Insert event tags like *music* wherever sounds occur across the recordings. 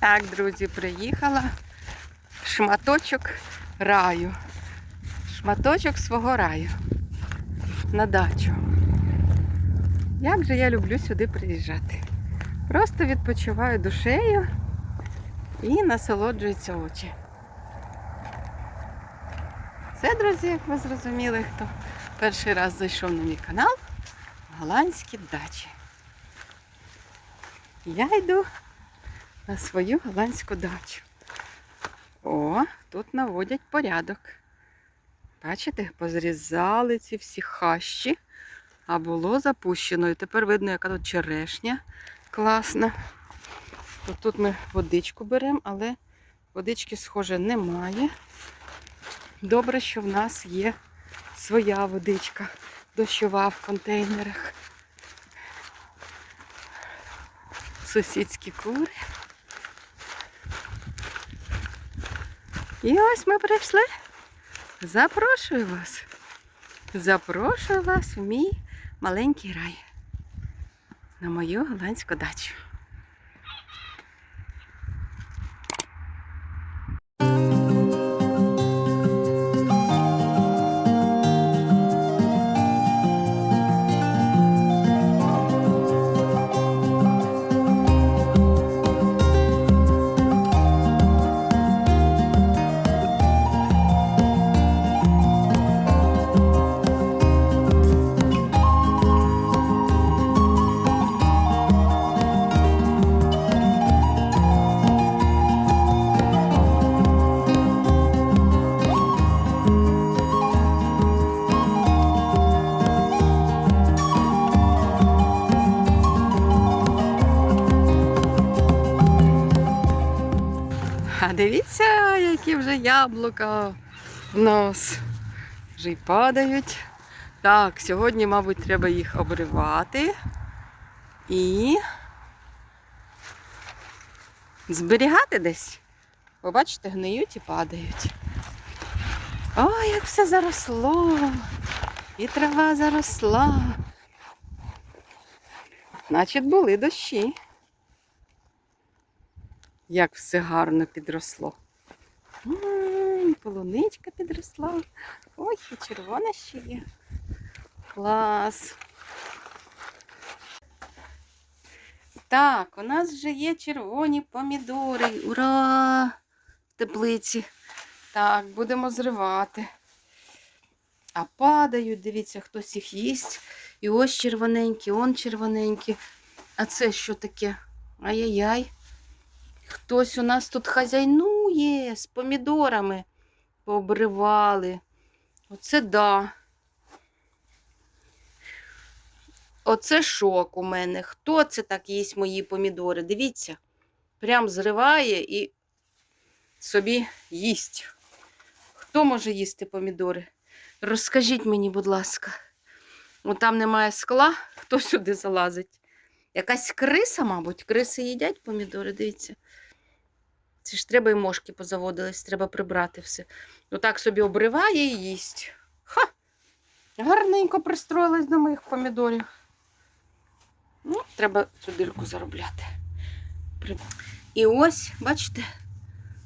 Так, друзі, приїхала. Шматочок раю. Шматочок свого раю. На дачу. Як же я люблю сюди приїжджати. Просто відпочиваю душею і насолоджуються очі. Це, друзі, як ви зрозуміли, хто перший раз зайшов на мій канал, голландські дачі. Я йду на свою голландську дачу. О, тут наводять порядок. Бачите, позрізали ці всі хащі, а було запущено. І тепер видно, яка тут черешня класна. От тут ми водичку беремо, але водички, схоже, немає. Добре, що в нас є своя водичка дощова в контейнерах. Сусідські кури. І ось ми прийшли. Запрошую вас. Запрошую вас в мій маленький рай. На мою голландську дачу. Яблука в нас вже й падають. Так, сьогодні, мабуть, треба їх обривати і зберігати десь. Ви бачите, гниють і падають. Ой, як все заросло. І трава заросла. Значить, були дощі. Як все гарно підросло. М, Полуничка підросла. Ой, і червона ще є. Клас. Так, у нас вже є червоні помідори. Ура! В теплиці. Так, будемо зривати. А падають, дивіться, хтось їх їсть. І ось червоненькі, он червоненькі. А це що таке? Ай-яй-яй. Хтось у нас тут хазяйнує з помідорами. Пообривали. Оце да. Оце шок у мене. Хто це так їсть мої помідори? Дивіться, прям зриває і собі їсть. Хто може їсти помідори? Розкажіть мені, будь ласка. О, там немає скла, хто сюди залазить? Якась криса, мабуть, криси їдять помідори, дивіться. Це ж треба і мошки позаводились, треба прибрати все. Отак собі обриває і їсть. Ха! Гарненько пристроїлась до моїх помідорів. Ну, треба цю дирку заробляти. І ось, бачите,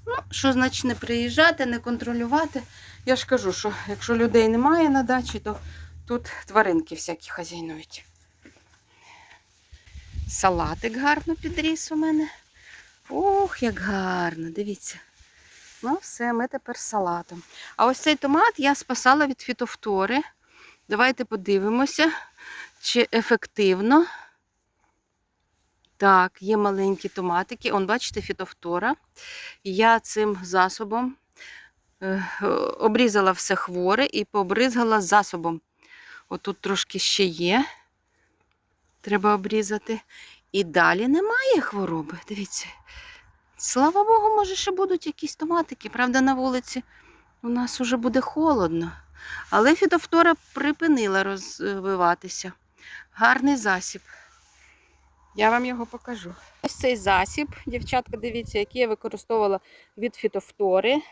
ну, що значить не приїжджати, не контролювати. Я ж кажу, що якщо людей немає на дачі, то тут тваринки всякі хазяйнують. Салатик гарно підріс у мене. Ох, як гарно, дивіться. Ну, все, ми тепер салатом. А ось цей томат я спасала від фітофтори. Давайте подивимося, чи ефективно. Так, є маленькі томатики. Он, бачите, фітофтора. Я цим засобом е, обрізала все хворе і побризгала засобом. Отут трошки ще є. Треба обрізати. І далі немає хвороби. Дивіться. Слава Богу, може, ще будуть якісь томатики. Правда, на вулиці у нас уже буде холодно. Але фітофтора припинила розвиватися. Гарний засіб. Я вам його покажу. Ось цей засіб, дівчатка, дивіться, який я використовувала від фітофтори.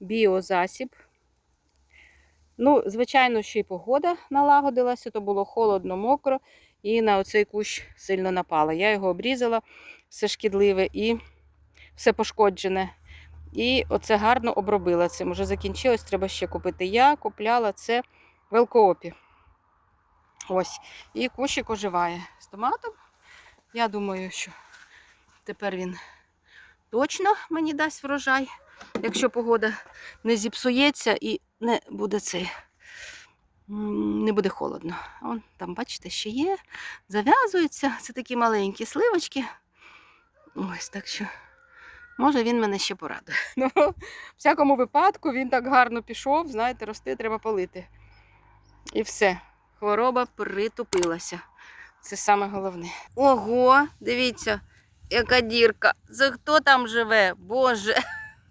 Біозасіб. Ну, звичайно, ще й погода налагодилася, то було холодно, мокро, і на оцей кущ сильно напала. Я його обрізала, все шкідливе, і все пошкоджене. І оце гарно обробила цим. Уже закінчилось, треба ще купити. Я купляла це в Елкоопі. Ось. І кущик оживає з томатом. Я думаю, що тепер він точно мені дасть врожай, якщо погода не зіпсується і не буде цей. Не буде холодно. Он там, бачите, ще є. Зав'язуються. *laughs* Це такі маленькі сливочки. Ось так що. Може, він мене ще порадує. *laughs* Ну, в всякому випадку він так гарно пішов, знаєте, рости треба полити. І все. Хвороба притупилася. Це саме головне. Ого, дивіться, яка дірка. Це хто там живе? Боже.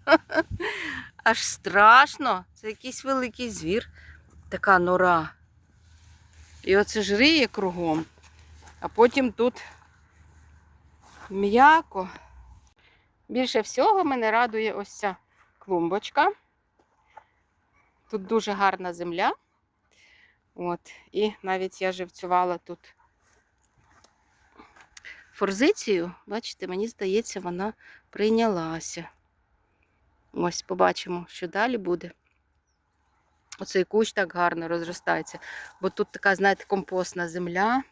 *laughs* Аж страшно. Це якийсь великий звір. Така нора. І оце ж риє кругом. А потім тут м'яко. Більше всього мене радує ось ця клумбочка. Тут дуже гарна земля. От. І навіть я живцювала тут форзицію. Бачите, мені здається, вона прийнялася. Ось побачимо, що далі буде. Оцей кущ так гарно розростається, бо тут така, знаєте, компостна земля.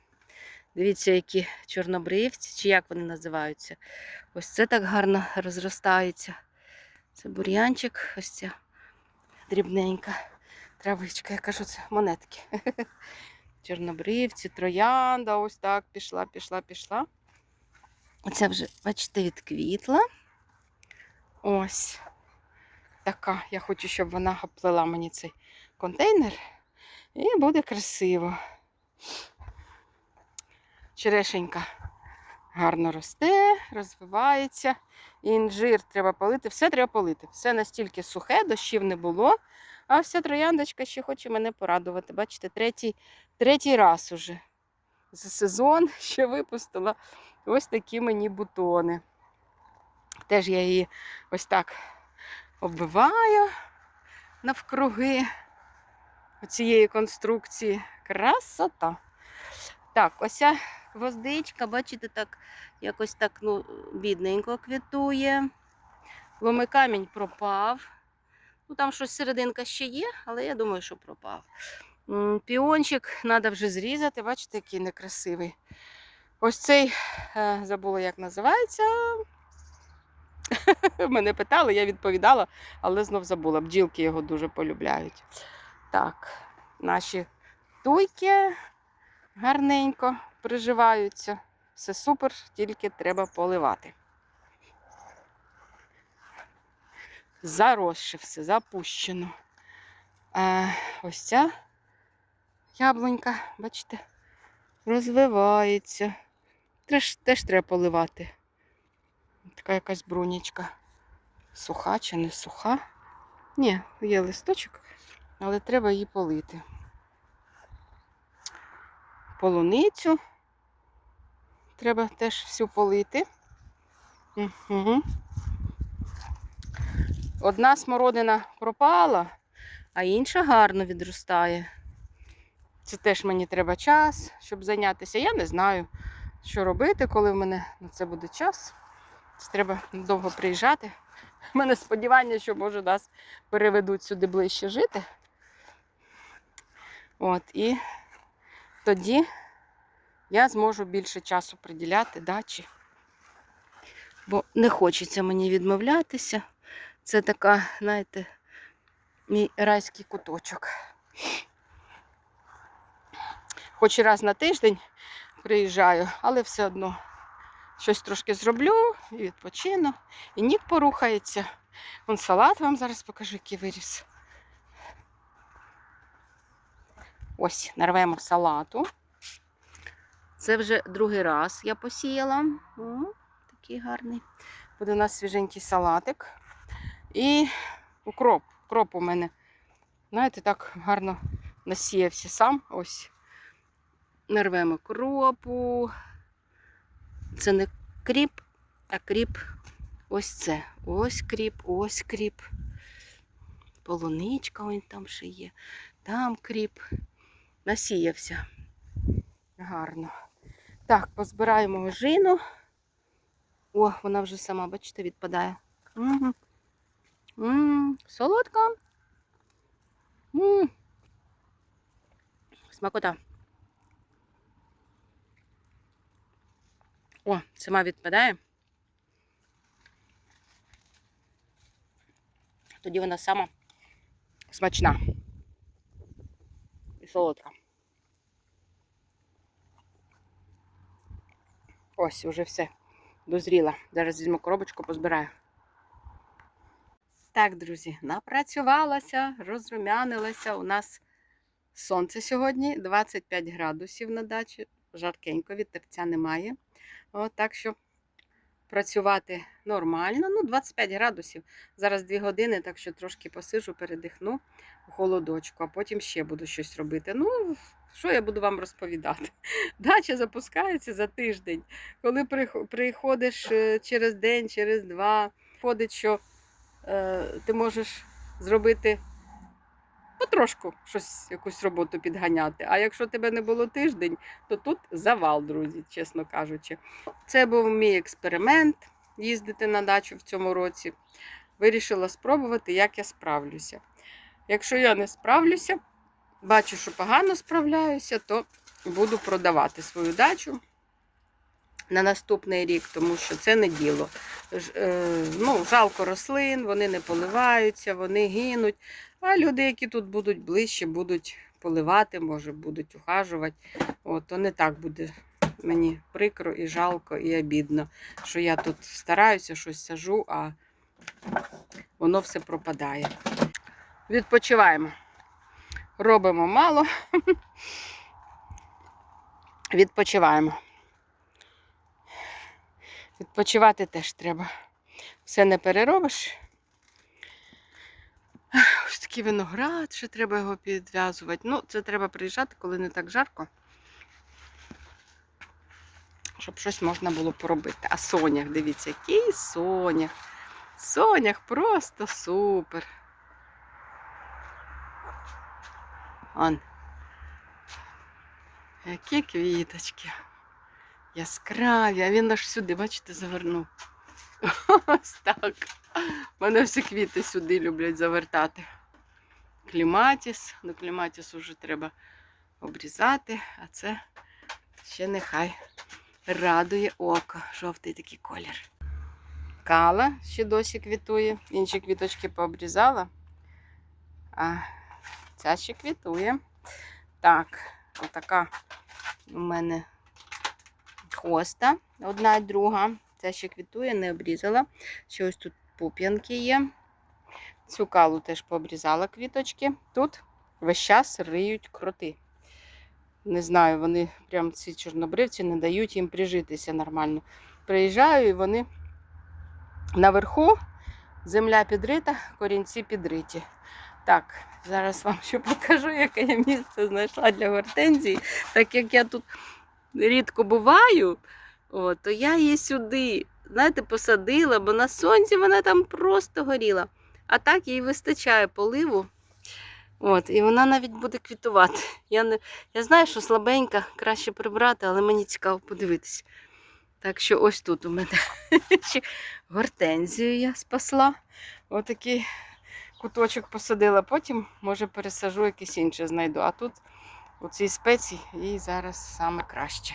Дивіться, які чорнобривці, чи як вони називаються. Ось це так гарно розростається. Це бур'янчик, ось ця дрібненька травичка. Я кажу, це монетки. *laughs* Чорнобривці, троянда, ось так пішла, пішла, пішла. Оце вже, бачите, відквітла. Ось така. Я хочу, щоб вона оплела мені цей контейнер. І буде красиво. Черешенька гарно росте, розвивається. Інжир треба полити, все треба полити. Все настільки сухе, дощів не було. А вся трояндочка ще хоче мене порадувати. Бачите, третій, третій раз уже за сезон *laughs* ще випустила ось такі мені бутони. Теж я її ось так оббиваю навкруги цієї конструкції. Красота. Так, ось гвоздичка, бачите, так якось так ну, бідненько квітує. Ломи камінь пропав. Ну, Там щось серединка ще є, але я думаю, що пропав. Піончик треба вже зрізати, бачите, який некрасивий. Ось цей, е, забула, як називається. *laughs* Мене питали, я відповідала, але знов забула. Бджілки його дуже полюбляють. Так, наші туйки гарненько приживаються. Все супер, тільки треба поливати. Заросше все, запущено. А, ось ця яблунька, бачите, розвивається. Теж, теж треба поливати. Така якась брунічка. Суха чи не суха? Ні, є листочок, але треба її полити. Полуницю. Треба теж всю полити. Угу. Одна смородина пропала, а інша гарно відростає. Це теж мені треба час, щоб зайнятися. Я не знаю, що робити, коли в мене на це буде час. Це треба довго приїжджати. У мене сподівання, що може нас переведуть сюди ближче жити. От, і тоді я зможу більше часу приділяти дачі. Бо не хочеться мені відмовлятися. Це така, знаєте, мій райський куточок. Хоч і раз на тиждень приїжджаю, але все одно щось трошки зроблю і відпочину. І нік порухається. Вон салат вам зараз покажу, який виріс. Ось, нарвемо салату. Це вже другий раз я посіяла. О, такий гарний. Буде у нас свіженький салатик. І укроп. Укроп у мене, знаєте, так гарно насіявся сам. Ось. Нарвемо кропу. Це не кріп, а кріп ось це. Ось кріп, ось кріп. Полуничка ось там ще є. Там кріп. Насіявся. Гарно. Так, позбираємо ожину. О, вона вже сама, бачите, відпадає. Угу. М, солодка. М. Смакота. О, сама відпадає. Тоді вона сама смачна і солодка. Ось, уже все дозріла. Зараз візьму коробочку, позбираю. Так, друзі, напрацювалася, розрумянилася. У нас сонце сьогодні 25 градусів на дачі. Жаркенько, вітерця немає. О, так що працювати нормально. Ну, 25 градусів. Зараз 2 години, так що трошки посижу, передихну в холодочку, а потім ще буду щось робити. Ну, що я буду вам розповідати? *laughs* Дача запускається за тиждень. Коли приходиш е, через день, через два, виходить, що е, ти можеш зробити потрошку щось, якусь роботу підганяти. А якщо тебе не було тиждень, то тут завал, друзі, чесно кажучи. Це був мій експеримент їздити на дачу в цьому році. Вирішила спробувати, як я справлюся. Якщо я не справлюся, бачу, що погано справляюся, то буду продавати свою дачу на наступний рік, тому що це не діло. Е, Ну, жалко рослин, вони не поливаються, вони гинуть. А люди, які тут будуть ближче, будуть поливати, може, будуть ухажувати. От, то не так буде мені прикро і жалко, і обідно, що я тут стараюся, щось сажу, а воно все пропадає. Відпочиваємо. Робимо мало. Відпочиваємо. Відпочивати теж треба. Все не переробиш. Ось такий виноград, ще треба його підв'язувати. Ну, це треба приїжджати, коли не так жарко. Щоб щось можна було поробити. А сонях, дивіться, який сонях. Сонях просто супер. Он. Які квіточки. Яскраві, а він аж сюди, бачите, завернув. *laughs* Ось так. Мене всі квіти сюди люблять завертати. Кліматіс. Ну, кліматіс вже треба обрізати, а це ще нехай радує око. Жовтий такий колір. Кала ще досі квітує. Інші квіточки пообрізала. А ця ще квітує. Так, отака у мене хоста, одна і друга. Ця ще квітує, не обрізала. Ще ось тут пуп'янки є. Цю калу теж пообрізала квіточки. Тут весь час риють кроти. Не знаю, вони прям ці чорнобривці не дають їм прижитися нормально. Приїжджаю і вони наверху земля підрита, корінці підриті. Так, зараз вам ще покажу, яке я місце знайшла для гортензії. Так як я тут рідко буваю, о, то я її сюди, знаєте, посадила, бо на сонці вона там просто горіла. А так їй вистачає поливу. От, і вона навіть буде квітувати. Я, не, я знаю, що слабенька, краще прибрати, але мені цікаво подивитися. Так що ось тут у мене *laughs* гортензію я спасла. Отакий куточок посадила. Потім, може, пересажу якесь інше знайду. А тут у цій спеції їй зараз саме краще.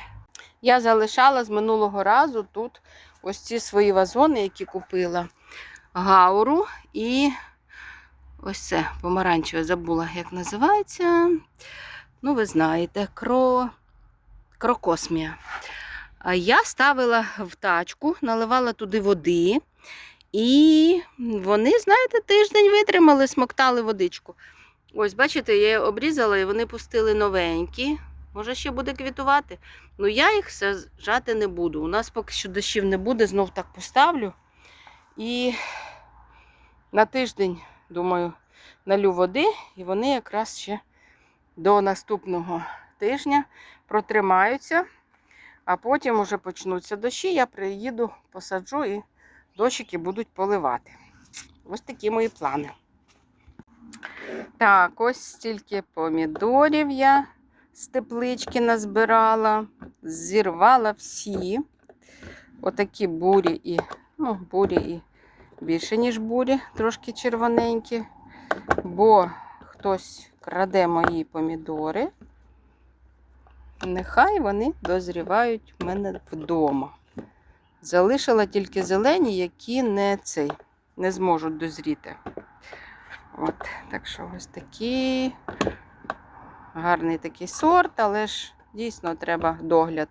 Я залишала з минулого разу тут ось ці свої вазони, які купила. Гауру і ось це помаранчеве, забула, як називається. Ну, ви знаєте, кро... крокосмія. Я ставила в тачку, наливала туди води. І вони, знаєте, тиждень витримали, смоктали водичку. Ось, бачите, я обрізала і вони пустили новенькі. Може, ще буде квітувати. Ну, я їх сажати не буду. У нас поки що дощів не буде, знов так поставлю. І на тиждень, думаю, налю води, і вони якраз ще до наступного тижня протримаються, а потім уже почнуться дощі. Я приїду, посаджу і дощики будуть поливати. Ось такі мої плани. Так, ось стільки помідорів я з теплички назбирала, зірвала всі. отакі бурі і, ну, бурі і більше, ніж бурі, трошки червоненькі, бо хтось краде мої помідори. Нехай вони дозрівають в мене вдома. Залишила тільки зелені, які не цей, не зможуть дозріти. От, так що ось такі гарний такий сорт, але ж дійсно треба догляд,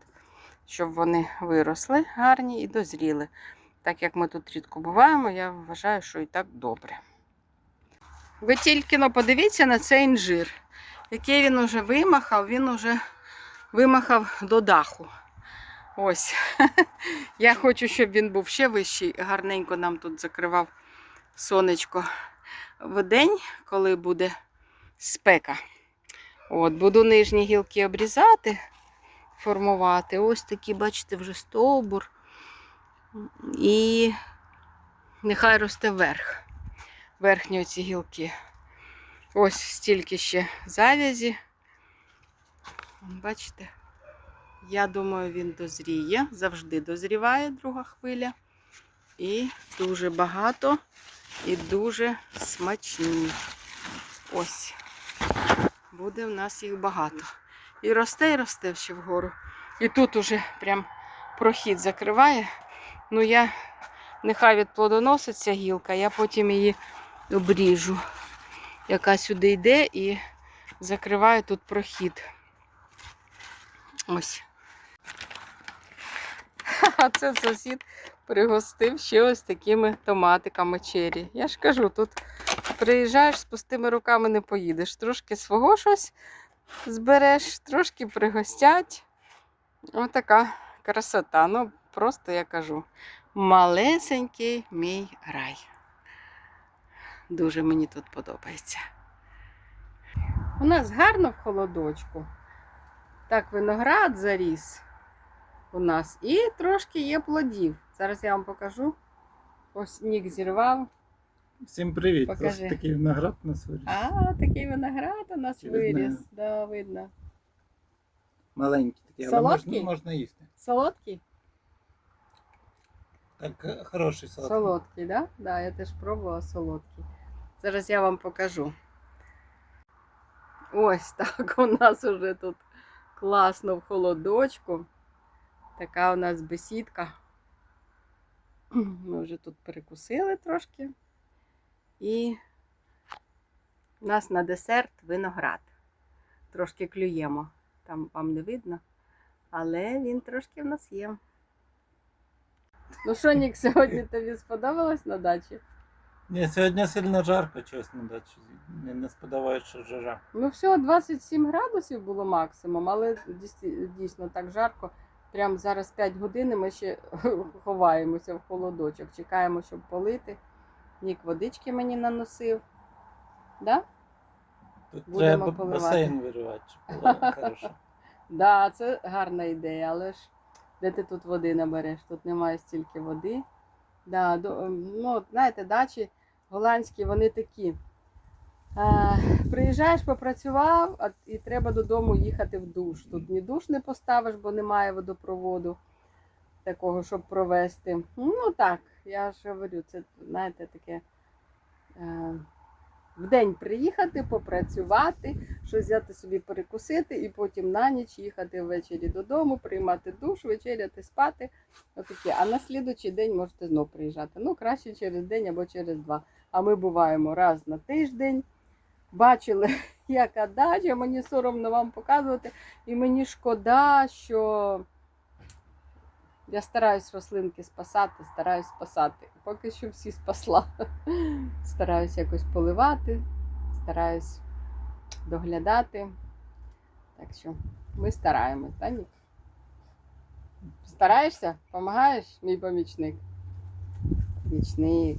щоб вони виросли гарні і дозріли. Так як ми тут рідко буваємо, я вважаю, що і так добре. Ви тільки но подивіться на цей інжир, який він уже вимахав, він уже вимахав до даху. Ось. *laughs* Я хочу, щоб він був ще вищий. Гарненько нам тут закривав сонечко в день, коли буде спека. От, буду нижні гілки обрізати, формувати. Ось такі, бачите, вже стовбур. І нехай росте вверх. Верхні оці гілки. Ось стільки ще завязі. Бачите? Я думаю, він дозріє. Завжди дозріває друга хвиля. І дуже багато, і дуже смачні. Ось. Буде в нас їх багато. І росте, і росте ще вгору. І тут уже прям прохід закриває. Ну, я нехай відплодоноситься гілка, я потім її обріжу, яка сюди йде і закриваю тут прохід. Ось. *laughs* А це сусід пригостив ще ось такими томатиками чері. Я ж кажу, тут приїжджаєш з пустими руками не поїдеш. Трошки свого щось збереш, трошки пригостять. Отака красота. Ну, просто я кажу, малесенький мій рай. Дуже мені тут подобається. У нас гарно в холодочку. Так, виноград заріс у нас. І трошки є плодів. Зараз я вам покажу. Ось нік зірвав. Всім привіт! Покажи. Ось такий виноград у нас виріс. А, такий виноград у нас Чи виріс. видно? Да, видно. Маленький такий, але можна, можна їсти. Солодкий? Так, е, хороший салат. Солодкий, да? Да, я теж пробувала солодкий. Зараз я вам покажу. Ось *laughs* так у нас уже тут класно в холодочку. Така у нас бесідка. Ми вже тут перекусили трошки. І у нас на десерт виноград. Трошки клюємо. Там вам не видно. Але він трошки в нас є. Ну що, Нік, сьогодні тобі сподобалось на дачі? Ні, сьогодні сильно жарко, чесно, дачі. Не, не сподобається, що жара. Ну, всього 27 градусів було максимум, але дійсно так жарко. Прямо зараз 5 годин і ми ще *laughs* ховаємося в холодочок. Чекаємо, щоб полити. Нік водички мені наносив. Да? Тут Будемо треба поливати. басейн виривати, щоб було хорошо. *laughs* Да, це гарна ідея, але ж де ти тут води набереш? Тут немає стільки води. Да, до, ну, знаєте, дачі голландські, вони такі. А, приїжджаєш, попрацював, а, і треба додому їхати в душ. Тут ні душ не поставиш, бо немає водопроводу такого, щоб провести. Ну так, я ж говорю, це, знаєте, таке. Е, в день приїхати, попрацювати, щось взяти собі перекусити, і потім на ніч їхати ввечері додому, приймати душ, вечеряти, спати. Отаке. А на слідучий день можете знов приїжджати. Ну, краще через день або через два. А ми буваємо раз на тиждень. Бачили, *laughs* яка дача, мені соромно вам показувати. І мені шкода, що я стараюсь рослинки спасати, стараюсь спасати. Поки що всі спасла. *laughs* Стараюсь якось поливати, стараюсь доглядати. Так що ми стараємось, так? Стараєшся? Помагаєш, мій помічник? Помічник.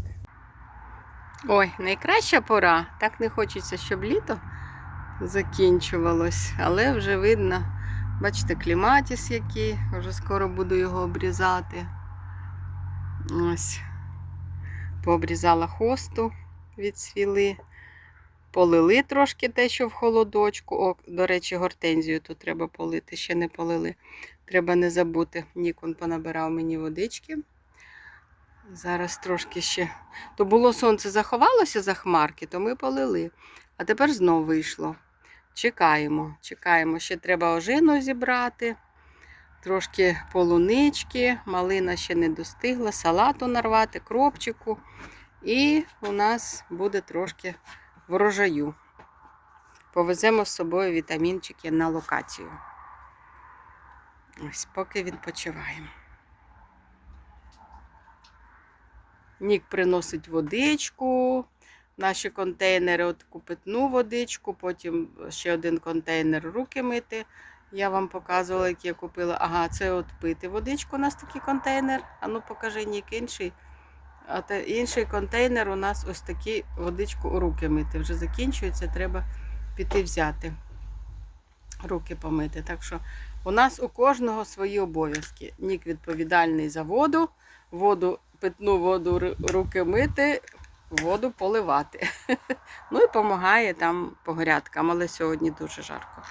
Ой, найкраща пора. Так не хочеться, щоб літо закінчувалось, але вже видно. Бачите, кліматіс який, вже скоро буду його обрізати. Ось. Пообрізала хосту від свіли. Полили трошки те, що в холодочку. О, до речі, гортензію тут треба полити, ще не полили. Треба не забути. Нікон понабирав мені водички. Зараз трошки ще. То було сонце заховалося за хмарки, то ми полили. А тепер знов вийшло. Чекаємо, чекаємо. Ще треба ожину зібрати, трошки полунички, малина ще не достигла, салату нарвати, кропчику. І у нас буде трошки врожаю. Повеземо з собою вітамінчики на локацію. Ось поки відпочиваємо. Нік приносить водичку, наші контейнери, от питну водичку, потім ще один контейнер руки мити. Я вам показувала, який я купила. Ага, це от пити водичку. У нас такий контейнер. А ну покажи Нік інший. А те, інший контейнер у нас ось такий водичку у руки мити. Вже закінчується, треба піти взяти. Руки помити. Так що у нас у кожного свої обов'язки. Нік відповідальний за воду, воду, питну воду руки мити, воду поливати. *laughs* Ну і допомагає там по грядкам, але сьогодні дуже жарко.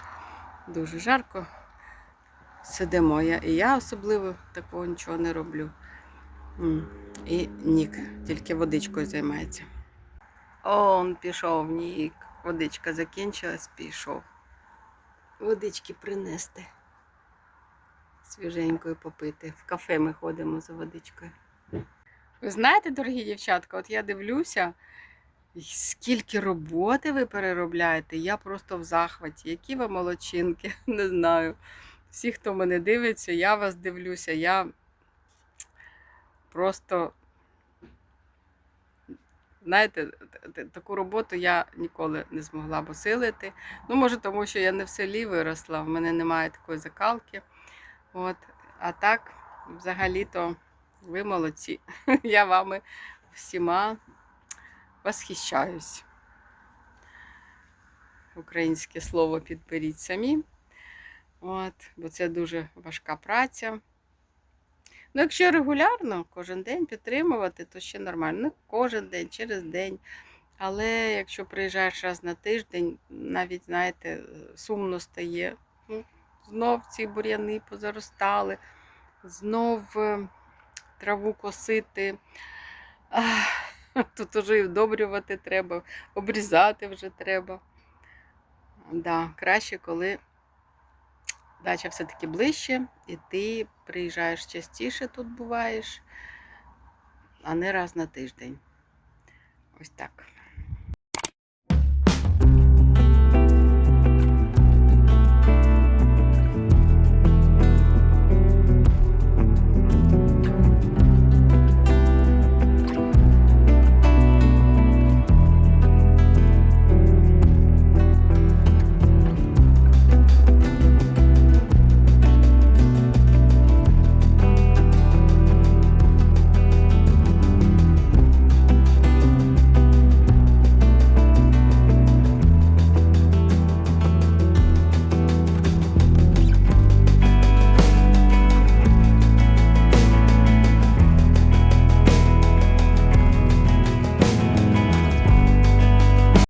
Дуже жарко. Сидимо. Я, і я особливо такого нічого не роблю. І Нік тільки водичкою займається. Он пішов Нік. Водичка закінчилась, пішов. Водички принести. Свіженькою попити. В кафе ми ходимо за водичкою. Ви знаєте, дорогі дівчатка, от я дивлюся, скільки роботи ви переробляєте, я просто в захваті. Які ви молодчинки, *laughs* не знаю. Всі, хто мене дивиться, я вас дивлюся, я просто, знаєте, таку роботу я ніколи не змогла б осилити. Ну, може, тому що я не в селі виросла, в мене немає такої закалки. От. А так, взагалі-то, ви молодці. *laughs* Я вами всіма восхищаюсь. Українське слово підберіть самі. От, бо це дуже важка праця. Ну, якщо регулярно, кожен день підтримувати, то ще нормально. Не кожен день, через день. Але якщо приїжджаєш раз на тиждень, навіть, знаєте, сумно стає. Ну, знов ці бур'яни позаростали, знов е, траву косити. Тут уже і вдобрювати треба, обрізати вже треба. Да, краще, коли дача все-таки ближче, і ти приїжджаєш частіше тут буваєш, а не раз на тиждень. Ось так.